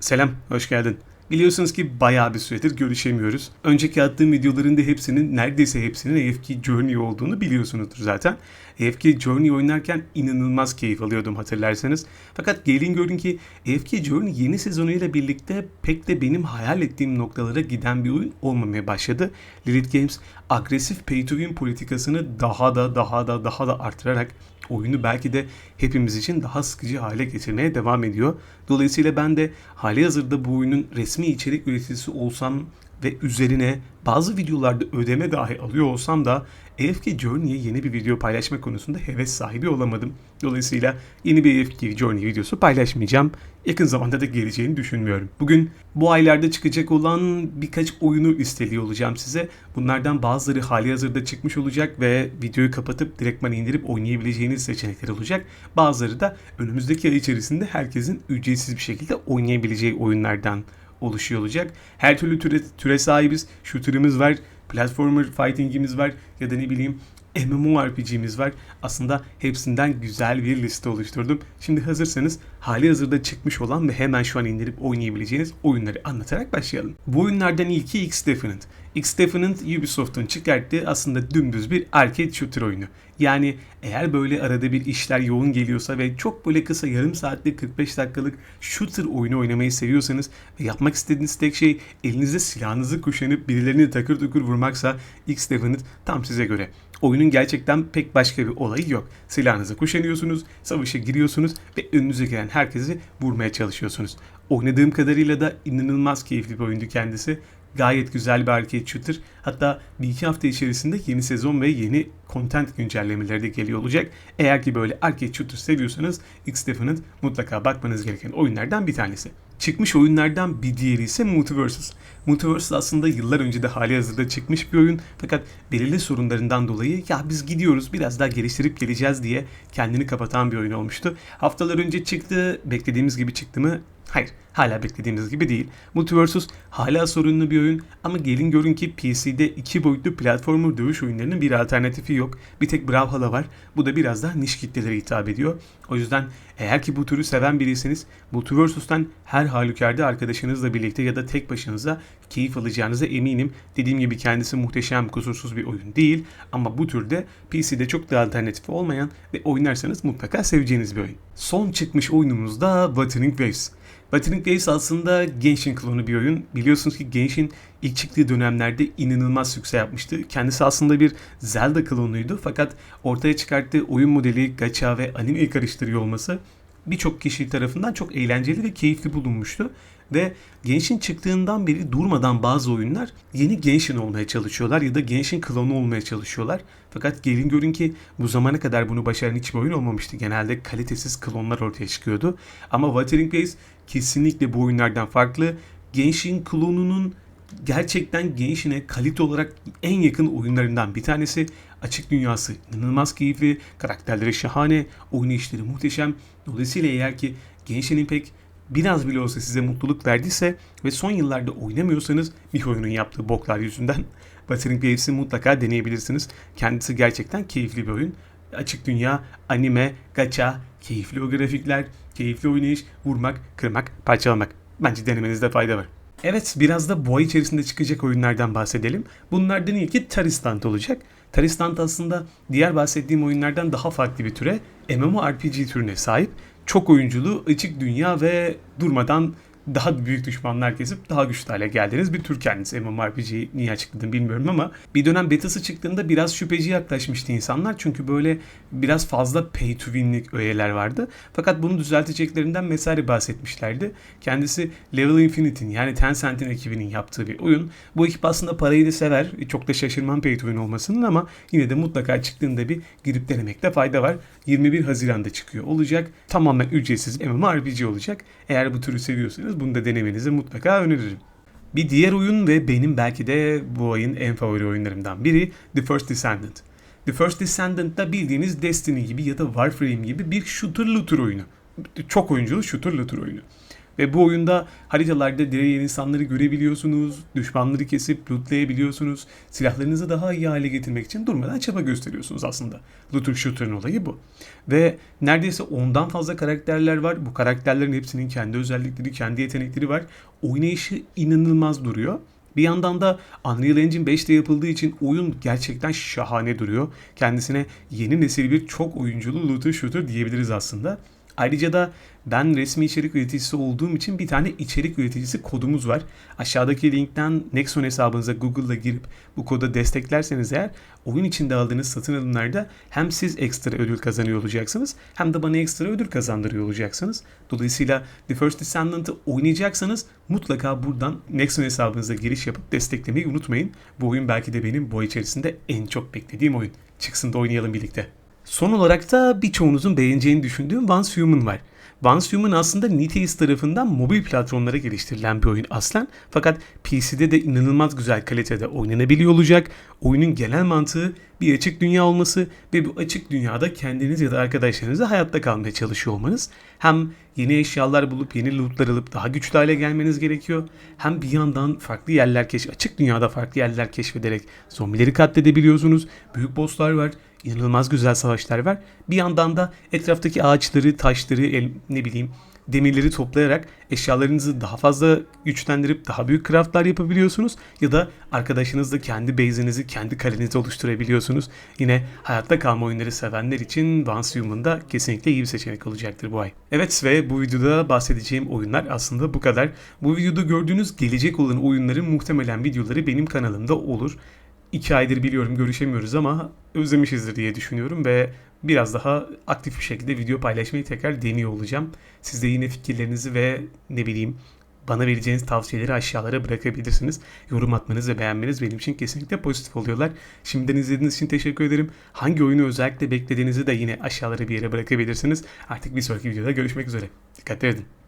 Selam, hoş geldin. Biliyorsunuz ki bayağı bir süredir görüşemiyoruz. Önceki attığım videoların da hepsinin, neredeyse hepsinin AFK Journey olduğunu biliyorsunuzdur zaten. AFK Journey oynarken inanılmaz keyif alıyordum hatırlarsanız. Fakat gelin görün ki AFK Journey yeni sezonuyla birlikte pek de benim hayal ettiğim noktalara giden bir oyun olmamaya başladı. Lilith Games agresif pay to win politikasını daha da daha da daha da artırarak oyunu belki de hepimiz için daha sıkıcı hale getirmeye devam ediyor. Dolayısıyla ben de hali hazırda bu oyunun resmi içerik üreticisi olsam ve üzerine bazı videolarda ödeme dahi alıyor olsam da AFK Journey'e yeni bir video paylaşma konusunda heves sahibi olamadım. Dolayısıyla yeni bir AFK Journey videosu paylaşmayacağım. Yakın zamanda da geleceğini düşünmüyorum. Bugün bu aylarda çıkacak olan birkaç oyunu listeliyor olacağım size. Bunlardan bazıları hali hazırda çıkmış olacak ve videoyu kapatıp direktman indirip oynayabileceğiniz seçenekler olacak. Bazıları da önümüzdeki ay içerisinde herkesin ücretsiz bir şekilde oynayabileceği oyunlardan oluşuyor olacak. Her türlü türe, türe sahibiz. Shooter'ımız var, platformer fighting'imiz var ya da ne bileyim MMORPG'miz var. Aslında hepsinden güzel bir liste oluşturdum. Şimdi hazırsanız hali hazırda çıkmış olan ve hemen şu an indirip oynayabileceğiniz oyunları anlatarak başlayalım. Bu oyunlardan ilki X Definite. X Definite Ubisoft'un çıkarttığı aslında dümdüz bir arcade shooter oyunu. Yani eğer böyle arada bir işler yoğun geliyorsa ve çok böyle kısa yarım saatlik 45 dakikalık shooter oyunu oynamayı seviyorsanız ve yapmak istediğiniz tek şey elinizde silahınızı kuşanıp birilerini takır tukur vurmaksa X Definite tam size göre. Oyunun gerçekten pek başka bir olayı yok. Silahınızı kuşanıyorsunuz, savaşa giriyorsunuz ve önünüze gelen herkesi vurmaya çalışıyorsunuz. Oynadığım kadarıyla da inanılmaz keyifli bir oyundu kendisi. Gayet güzel bir arcade shooter. Hatta bir iki hafta içerisinde yeni sezon ve yeni content güncellemeleri de geliyor olacak. Eğer ki böyle arcade shooter seviyorsanız X Definite mutlaka bakmanız gereken oyunlardan bir tanesi. Çıkmış oyunlardan bir diğeri ise Multiversus. Multiversus aslında yıllar önce de hali hazırda çıkmış bir oyun fakat belirli sorunlarından dolayı ya biz gidiyoruz biraz daha geliştirip geleceğiz diye kendini kapatan bir oyun olmuştu. Haftalar önce çıktı, beklediğimiz gibi çıktı mı? Hayır, hala beklediğimiz gibi değil. Multiversus hala sorunlu bir oyun ama gelin görün ki PC'de iki boyutlu platformer dövüş oyunlarının bir alternatifi yok. Bir tek Brawlhalla var. Bu da biraz daha niş kitlelere hitap ediyor. O yüzden eğer ki bu türü seven biriyseniz Multiversus'tan her halükarda arkadaşınızla birlikte ya da tek başınıza keyif alacağınıza eminim. Dediğim gibi kendisi muhteşem, kusursuz bir oyun değil ama bu türde PC'de çok da alternatifi olmayan ve oynarsanız mutlaka seveceğiniz bir oyun. Son çıkmış oyunumuz da Wuthering Waves. Wuthering Waves aslında Genshin klonu bir oyun. Biliyorsunuz ki Genshin ilk çıktığı dönemlerde inanılmaz sükse yapmıştı. Kendisi aslında bir Zelda klonuydu fakat ortaya çıkarttığı oyun modeli, gacha ve animeyi karıştırıyor olması birçok kişi tarafından çok eğlenceli ve keyifli bulunmuştu. Ve Genshin çıktığından beri durmadan bazı oyunlar yeni Genshin olmaya çalışıyorlar ya da Genshin klonu olmaya çalışıyorlar. Fakat gelin görün ki bu zamana kadar bunu başaran hiçbir oyun olmamıştı. Genelde kalitesiz klonlar ortaya çıkıyordu. Ama Wuthering Waves kesinlikle bu oyunlardan farklı. Genshin klonunun gerçekten Genshin'e kalite olarak en yakın oyunlarından bir tanesi. Açık dünyası inanılmaz keyifli, karakterleri şahane, oynayışları muhteşem. Dolayısıyla eğer ki Genshin Impact biraz bile olsa size mutluluk verdiyse ve son yıllarda oynamıyorsanız bir oyunun yaptığı boklar yüzünden Wuthering Waves'i mutlaka deneyebilirsiniz. Kendisi gerçekten keyifli bir oyun. Açık dünya, anime, gacha, keyifli o grafikler, keyifli oynayış, vurmak, kırmak, parçalamak. Bence denemenizde fayda var. Evet biraz da ay içerisinde çıkacak oyunlardan bahsedelim. Bunlardan ilki Taristant olacak. Taristant aslında diğer bahsettiğim oyunlardan daha farklı bir türe MMORPG türüne sahip. Çok oyunculu, açık dünya ve durmadan daha büyük düşmanlar kesip daha güçlü hale geldiğiniz bir tür kendisi. MMORPG niye açıkladım bilmiyorum ama bir dönem betası çıktığında biraz şüpheci yaklaşmıştı insanlar. Çünkü böyle biraz fazla pay to win'lik öğeler vardı. Fakat bunu düzelteceklerinden vesaire bahsetmişlerdi. Kendisi Level Infinite'in yani Tencent'in ekibinin yaptığı bir oyun. Bu ekip aslında parayı da sever. Çok da şaşırmam pay to win olmasının ama yine de mutlaka çıktığında bir girip denemekte fayda var. 21 Haziran'da çıkıyor olacak. Tamamen ücretsiz MMORPG olacak. Eğer bu türü seviyorsanız bunu da denemenizi mutlaka öneririm. Bir diğer oyun ve benim belki de bu ayın en favori oyunlarımdan biri The First Descendant. The First Descendant da bildiğiniz Destiny gibi ya da Warframe gibi bir shooter looter oyunu. Çok oyunculu shooter looter oyunu. Ve bu oyunda haritalarda direğen insanları görebiliyorsunuz, düşmanları kesip lootlayabiliyorsunuz. Silahlarınızı daha iyi hale getirmek için durmadan çaba gösteriyorsunuz aslında. Looter Shooter'ın olayı bu. Ve neredeyse ondan fazla karakterler var. Bu karakterlerin hepsinin kendi özellikleri, kendi yetenekleri var. Oynayışı inanılmaz duruyor. Bir yandan da Unreal Engine 5'te yapıldığı için oyun gerçekten şahane duruyor. Kendisine yeni nesil bir çok oyunculu looter shooter diyebiliriz aslında. Ayrıca da ben resmi içerik üreticisi olduğum için bir tane içerik üreticisi kodumuz var. Aşağıdaki linkten Nexon hesabınıza Google'da girip bu kodu desteklerseniz eğer oyun içinde aldığınız satın alımlarda hem siz ekstra ödül kazanıyor olacaksınız hem de bana ekstra ödül kazandırıyor olacaksınız. Dolayısıyla The First Descendant'ı oynayacaksanız mutlaka buradan Nexon hesabınıza giriş yapıp desteklemeyi unutmayın. Bu oyun belki de benim bu ay içerisinde en çok beklediğim oyun. Çıksın da oynayalım birlikte. Son olarak da birçoğunuzun beğeneceğini düşündüğüm Once Human var. Once Human aslında Niteis tarafından mobil platformlara geliştirilen bir oyun aslen. Fakat PC'de de inanılmaz güzel kalitede oynanabiliyor olacak. Oyunun genel mantığı bir açık dünya olması ve bu açık dünyada kendiniz ya da arkadaşlarınızla hayatta kalmaya çalışıyor olmanız. Hem yeni eşyalar bulup yeni lootlar alıp daha güçlü hale gelmeniz gerekiyor. Hem bir yandan farklı yerler keşf açık dünyada farklı yerler keşfederek zombileri katledebiliyorsunuz. Büyük bosslar var inanılmaz güzel savaşlar var. Bir yandan da etraftaki ağaçları, taşları, el, ne bileyim demirleri toplayarak eşyalarınızı daha fazla güçlendirip daha büyük craftlar yapabiliyorsunuz. Ya da arkadaşınızla kendi base'inizi, kendi kalenizi oluşturabiliyorsunuz. Yine hayatta kalma oyunları sevenler için Once Human'da kesinlikle iyi bir seçenek olacaktır bu ay. Evet ve bu videoda bahsedeceğim oyunlar aslında bu kadar. Bu videoda gördüğünüz gelecek olan oyunların muhtemelen videoları benim kanalımda olur. İki aydır biliyorum görüşemiyoruz ama özlemişizdir diye düşünüyorum ve biraz daha aktif bir şekilde video paylaşmayı tekrar deniyor olacağım. Siz de yine fikirlerinizi ve ne bileyim bana vereceğiniz tavsiyeleri aşağılara bırakabilirsiniz. Yorum atmanız ve beğenmeniz benim için kesinlikle pozitif oluyorlar. Şimdiden izlediğiniz için teşekkür ederim. Hangi oyunu özellikle beklediğinizi de yine aşağılara bir yere bırakabilirsiniz. Artık bir sonraki videoda görüşmek üzere. Dikkat edin.